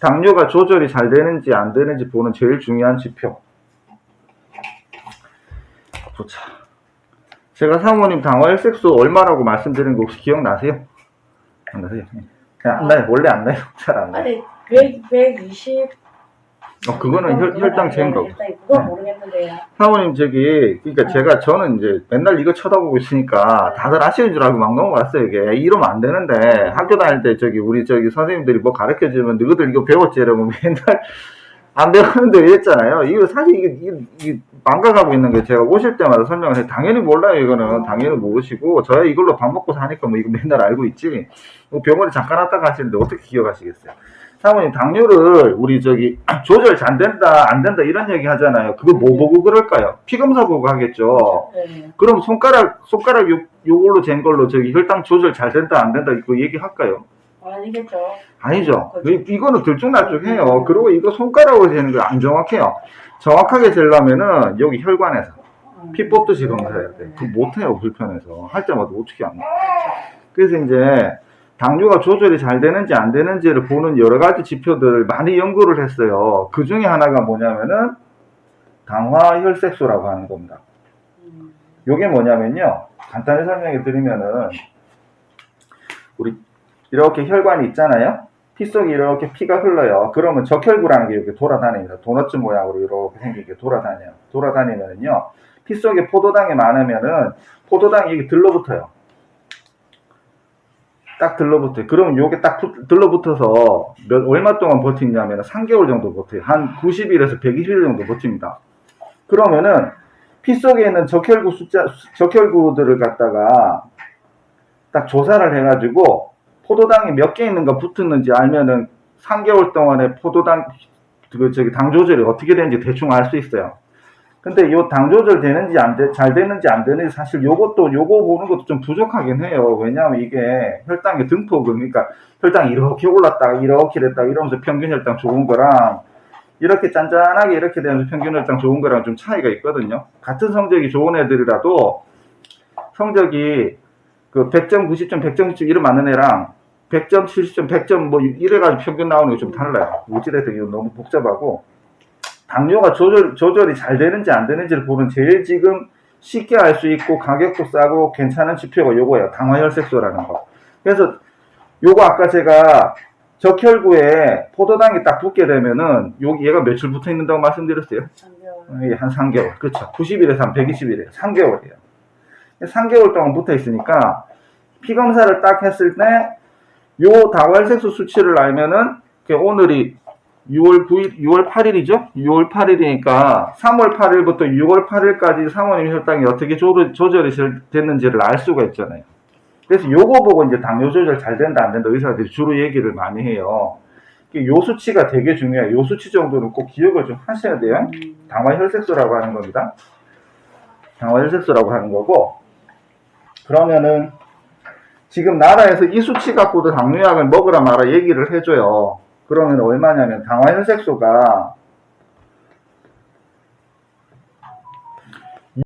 당뇨가 조절이 잘 되는지 안 되는지 보는 제일 중요한 지표. 보자. 제가 사모님 당화혈색소 얼마라고 말씀드린 거 혹시 기억나세요? 안 나세요? 그냥 안 나요. 원래 안 나요. 잘 안 나요. 아니 100, 120 어, 그거는 혈, 혈당 재는 거고. 그건 네. 모르겠는데 요. 사모님 저기 그러니까 네. 제가 저는 이제 맨날 이거 쳐다보고 있으니까 다들 아시는 줄 알고 막 넘어갔어요 이게. 이러면 안 되는데 학교 다닐 때 저기 우리 저기 선생님들이 뭐 가르쳐 주면 너희들 이거 배웠지? 이러면 맨날 안 배웠는데 이랬잖아요. 이거 사실 이게, 이게, 이게 망가가고 있는 게 제가 오실 때마다 설명을 해요. 당연히 몰라요 이거는. 당연히 모르시고. 저야 이걸로 밥 먹고 사니까 뭐 이거 맨날 알고 있지. 뭐 병원에 잠깐 왔다가 하시는데 어떻게 기억하시겠어요 사모님 당뇨를 우리 저기 조절 잘 된다 안 된다 이런 얘기 하잖아요. 그거 뭐 보고 그럴까요? 피 검사 보고 하겠죠. 네. 그럼 손가락 손가락 요 요걸로 잰 걸로 저기 혈당 조절 잘 된다 안 된다 이거 얘기할까요? 아니겠죠. 아니죠. 그렇죠. 이- 이거는 들쭉날쭉해요. 그리고 이거 손가락으로 재는 거 안 정확해요. 정확하게 재려면은 여기 혈관에서 음. 피 뽑듯이 검사해야 돼. 그 못해요 불편해서 할 때마다 어떻게 안 돼. 그래서 이제 당뇨가 조절이 잘 되는지 안 되는지를 보는 여러 가지 지표들을 많이 연구를 했어요. 그 중에 하나가 뭐냐면은 당화혈색소라고 하는 겁니다. 음. 요게 뭐냐면요. 간단히 설명해 드리면은 우리 이렇게 혈관이 있잖아요. 피 속에 이렇게 피가 흘러요. 그러면 적혈구라는 게 이렇게 돌아다닙니다. 도넛 모양으로 이렇게 생기게 돌아다녀요. 돌아다니면은요. 피 속에 포도당이 많으면은 포도당이 여기 들러붙어요. 딱 들러붙어요. 그러면 요게 딱 붙- 들러붙어서 몇, 얼마 동안 버티냐면 3개월 정도 버텨요. 한 90일에서 120일 정도 버팁니다. 그러면은 피 속에 있는 적혈구 숫자, 적혈구들을 갖다가 딱 조사를 해가지고 포도당이 몇 개 있는가 붙었는지 알면은 3개월 동안에 포도당, 그, 저기, 당 조절이 어떻게 되는지 대충 알 수 있어요. 근데 요 당 조절 되는지 안 돼, 잘 되는지 안 되는지 사실 요것도, 요거 보는 것도 좀 부족하긴 해요. 왜냐하면 이게 혈당의 등폭은, 그러니까 혈당이 이렇게 올랐다가 이렇게 됐다가 이러면서 평균 혈당 좋은 거랑 이렇게 짠짠하게 이렇게 되면서 평균 혈당 좋은 거랑 좀 차이가 있거든요. 같은 성적이 좋은 애들이라도 성적이 그 100점, 90점, 100점, 90점 이름 많은 애랑 100점, 70점, 100점 뭐 이래가지고 평균 나오는 게 좀 달라요. 이거 너무 복잡하고 당뇨가 조절, 조절이 잘 되는지 안 되는지를 보면 제일 지금 쉽게 알 수 있고 가격도 싸고 괜찮은 지표가 요거예요. 당화혈색소라는 거. 그래서 요거 아까 제가 적혈구에 포도당이 딱 붙게 되면은 여기 얘가 며칠 붙어 있는다고 말씀드렸어요. 3개월. 이게 한 3개월. 그렇죠. 90일에서 한 120일이에요. 3개월이에요. 3개월 동안 붙어 있으니까 피 검사를 딱 했을 때요 다활색소 수치를 알면은 그 오늘이 6월 9일, 6월 8일이죠? 6월 8일이니까 3월 8일부터 6월 8일까지 사모님 혈당이 어떻게 조, 조절이 됐는지를 알 수가 있잖아요. 그래서 요거 보고 이제 당뇨 조절 잘 된다 안 된다 의사들이 주로 얘기를 많이 해요. 요 수치가 되게 중요해요. 요 수치 정도는 꼭 기억을 좀 하셔야 돼요. 음. 당화혈색소라고 하는 겁니다. 당화혈색소라고 하는 거고 그러면은 지금 나라에서 이 수치 갖고도 당뇨약을 먹으라 마라 얘기를 해줘요. 그러면 얼마냐면 당화혈색소가